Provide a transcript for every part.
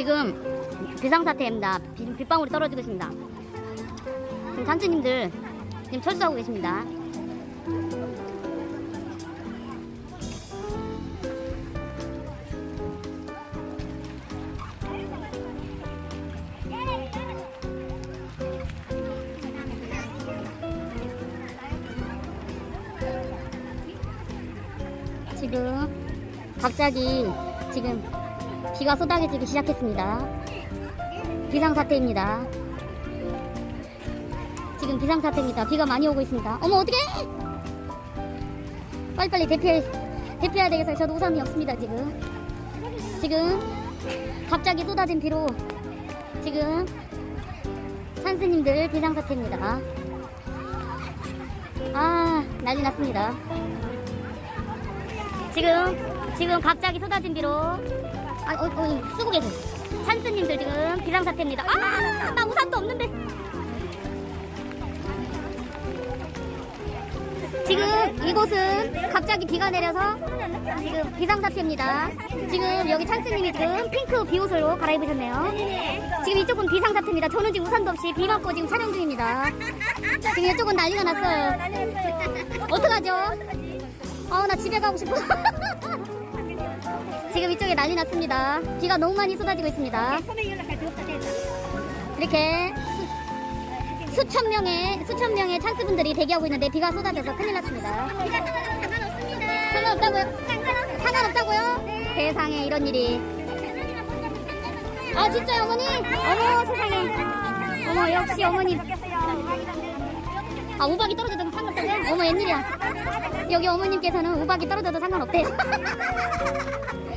지금 비상사태입니다. 비, 빗방울이 떨어지고 있습니다. 지금 단체님들 지금 철수하고 계십니다. 지금 갑자기 지금 비가 쏟아지기 시작했습니다. 비상사태입니다. 지금 비상사태입니다. 비가 많이 오고 있습니다. 어머 어떡해! 빨리빨리 대피해, 대피해야 되겠어요. 저도 우산이 없습니다 지금. 지금 갑자기 쏟아진 비로 지금 산스님들 비상사태입니다. 아 난리 났습니다. 지금 지금 갑자기 쏟아진 비로 아, 어, 어, 쓰고 계세요. 찬스님들 지금 비상 사태입니다. 아, 나 우산도 없는데. 지금 이곳은 갑자기 비가 내려서 지금 비상 사태입니다. 지금 여기 찬스님이 지금 핑크 비옷으로 갈아입으셨네요. 지금 이쪽은 비상 사태입니다. 저는 지금 우산도 없이 비 맞고 지금 촬영 중입니다. 지금 이쪽은 난리가 났어요. 어떡하죠? 아, 나 집에 가고 싶어. 지금 이쪽에 난리 났습니다. 비가 너무 많이 쏟아지고 있습니다. 이렇게 수, 수천 명의 수천 명의 찬스분들이 대기하고 있는데 비가 쏟아져서 큰일 났습니다. 상관없다고요? 상관없다고요? 세상에 이런 일이. 아 진짜요 어머니? 어머 세상에. 어머 역시 어머니. 아 우박이 떨어져도 상관없다고요? 어머 웬일이야. 여기 어머님께서는 우박이 떨어져도 상관없대요.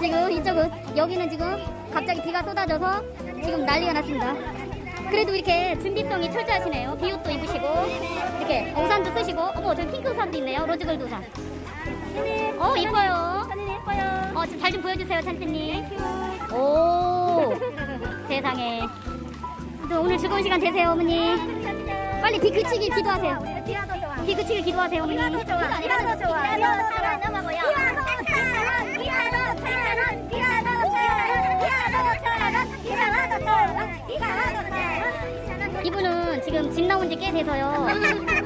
지금 이쪽은 여기는 지금 갑자기 비가 쏟아져서 지금 난리가 났습니다. 그래도 이렇게 준비성이 철저하시네요. 비옷도 입으시고 이렇게 우산도 쓰시고 어머 저기 핑크 우산도 있네요. 로즈골드 우산. 어 이뻐요. 어잘 좀 보여주세요 찬스님. 오 세상에. 또 오늘 즐거운 시간 되세요 어머니. 빨리 비 그치길 기도하세요. 비 그치길 기도하세요 어머니. 이분은 지금 집 나온 지 꽤 돼서요.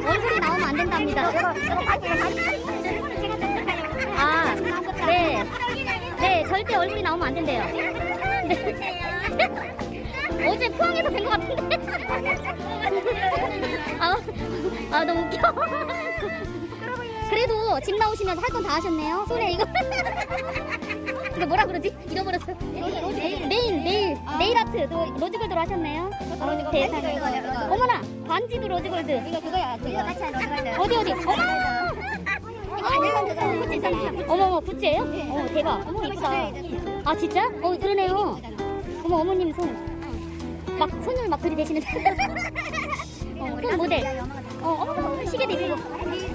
얼굴이 나오면 안 된답니다. 아, 네. 네, 절대 얼굴이 나오면 안 된대요. 네. 어제 포항에서 뵌 것 같은데. 아, 아, 너무 웃겨. 그래도 집 나오시면서 할 건 다 하셨네요. 손에 이거. 이거 뭐라 그러지? 잃어버렸어. 네일, 네일, 네일 아트도 로즈골드로 하셨네요. 어, 세상에. 어머나, 반지도 로즈골드. 이거 그거야. 이거 같이 하는 어디, 어디? 어머! 어머, 어머, 구찌예요? 어, 대박. 어머, 이쁘다. 아, 진짜? 어, 그러네요. 어머, 어머님 손. 막, 손을 막 들이대시는데. 어, 손 모델. 어, 어머, 시계도 입고.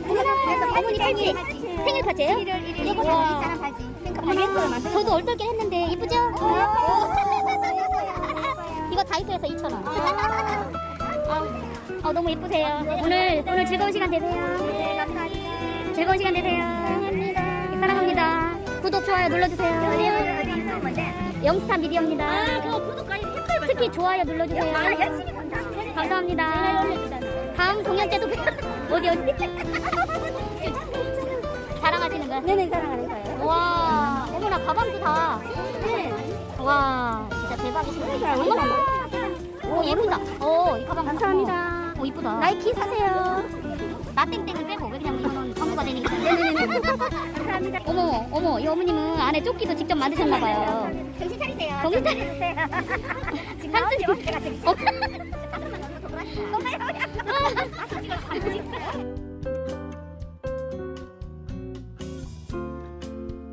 어머나, 어머니 팔찌. 생일 팔찌예요? 와. 어머니, 저도 얼떨게 했는데, 이쁘죠? 이거 다이소에서 2,000원. 아, 아, 너무 예쁘세요. 오늘, 오늘 즐거운 시간 되세요. 즐거운 시간 되세요. 사랑합니다. 구독, 좋아요 눌러주세요. 영스타 미디어입니다. 특히 좋아요 눌러주세요. 감사합니다. 다음 공연 때도 어디 어디 자랑하시는 거야? 네네 자랑하는 거예요. 와 어머나 가방도 다. 네. 와 어머나. 오 예쁘다. 오이 가방 감사합니다. 오 이쁘다. 나이키 사세요. 나 땡땡을 빼고 왜 그냥 이거는 광고가 되니까. 감사합니다. 어머 어머 이 어머님은 안에 조끼도 직접 만드셨나봐요. 정신 차리세요. 정신 차리세요. 한스님. 제가 어. 정말